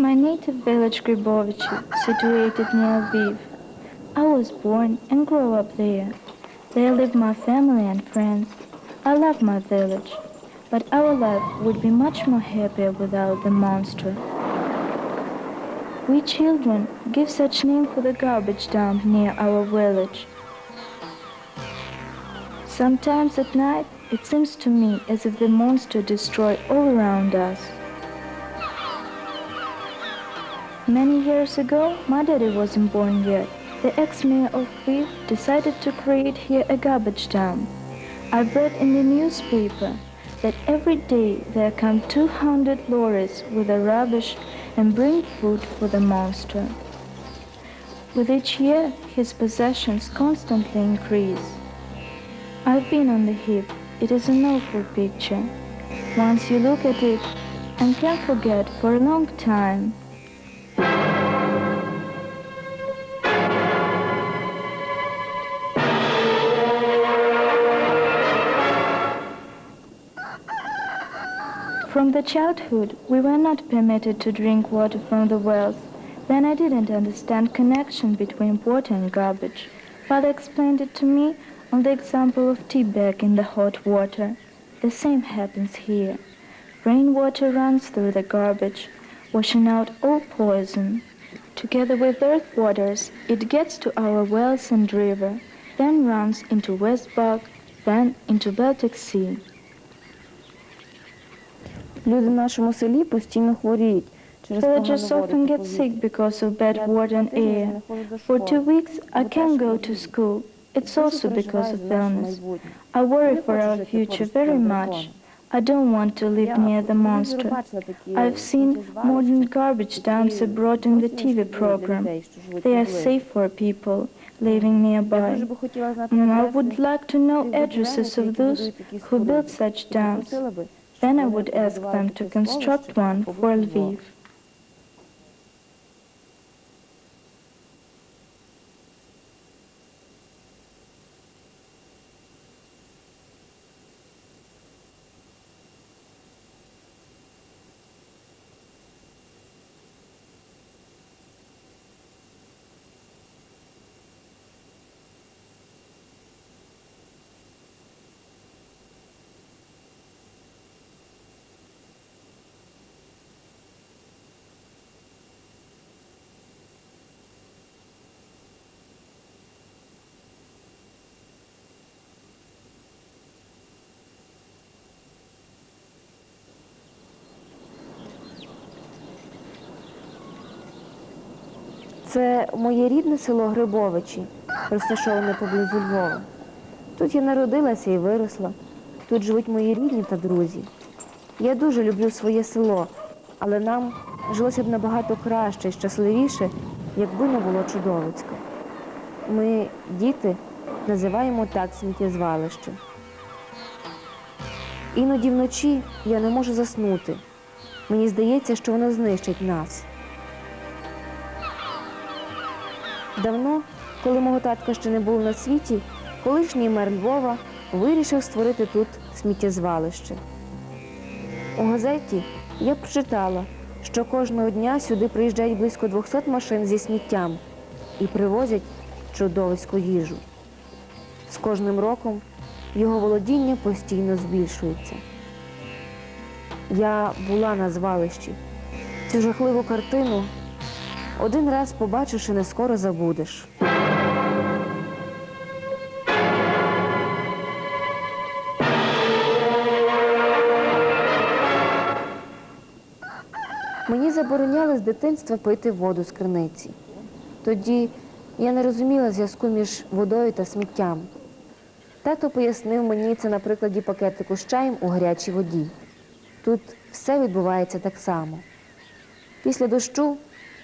my native village Gribovichi, situated near Lviv. I was born and grew up there. There live my family and friends. I love my village, but our life would be much more happier without the monster. We children give such name for the garbage dump near our village. Sometimes at night, it seems to me as if the monster destroy all around us. Many years ago, my daddy wasn't born yet. The ex-mayor of Lviv decided to create here a garbage dump. I read in the newspaper that every day there come 200 lorries with the rubbish and bring food for the monster. With each year, his possessions constantly increase. I've been on the heap. It is an awful picture. Once you look at it and can't forget for a long time. From the childhood, we were not permitted to drink water from the wells. Then I didn't understand connection between water and garbage. Father explained it to me on the example of tea bag in the hot water. The same happens here. Rainwater runs through the garbage, washing out all poison. Together with earth waters, it gets to our wells and river, then runs into Westbog, then into Baltic Sea. Люди в нашому селі постійно хворіють через погану Villagers воду often та get повітря. sick because of bad Я water and тиждень air. не ходжу до For two школи. weeks, I бо can't теж go to хворію. school. It's Дуже also because переживаю of за наше illness. майбутнє. I worry Не for хочу our жити future поруч з very цим much. драконом. I don't want to live Я near the по телевізору monster. бачила такі I've seen сміттєзвалища, modern garbage dumps які abroad in the зовсім TV не шкідливі для program. людей, що живуть They are поблизу. safe for people living Я nearby. дуже би хотіла знати Mm, I адреси would like to know тих addresses будівельників, of які those будують такі who споруди. built such І dumps. Then I would ask them to construct one for Lviv. Це моє рідне село Грибовичі, розташоване поблизу Львова. Тут я народилася і виросла. Тут живуть мої рідні та друзі. Я дуже люблю своє село, але нам жилося б набагато краще і щасливіше, якби не було чудовицька. Ми, діти, називаємо так сміттєзвалище. Іноді вночі я не можу заснути. Мені здається, що воно знищить нас. Давно, коли мого татка ще не було на світі, колишній мер Львова вирішив створити тут сміттєзвалище. У газеті я прочитала, що кожного дня сюди приїжджають близько 200 машин зі сміттям і привозять чудовиську їжу. З кожним роком його володіння постійно збільшується. Я була на звалищі. Цю жахливу картину один раз побачивши, не скоро забудеш. Мені забороняли з дитинства пити воду з криниці. Тоді я не розуміла зв'язку між водою та сміттям. Тато пояснив мені це на прикладі пакетику з чаєм у гарячій воді. Тут все відбувається так само. Після дощу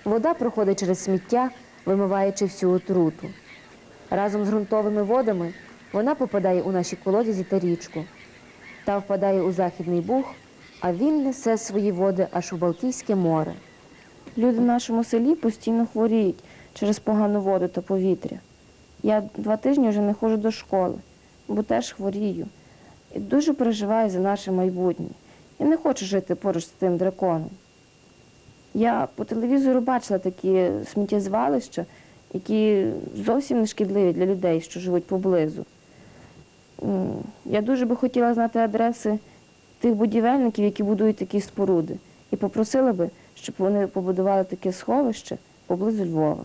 вода проходить через сміття, вимиваючи всю отруту. Разом з ґрунтовими водами вона попадає у наші колодязі та річку. Та впадає у Західний Буг, а він несе свої води аж у Балтійське море. Люди в нашому селі постійно хворіють через погану воду та повітря. Я два тижні вже не ходжу до школи, бо теж хворію. І дуже переживаю за наше майбутнє. Я не хочу жити поруч з тим драконом. Я по телевізору бачила такі сміттєзвалища, які зовсім не шкідливі для людей, що живуть поблизу. Я дуже би хотіла знати адреси тих будівельників, які будують такі споруди, і попросила би, щоб вони побудували таке сховище поблизу Львова.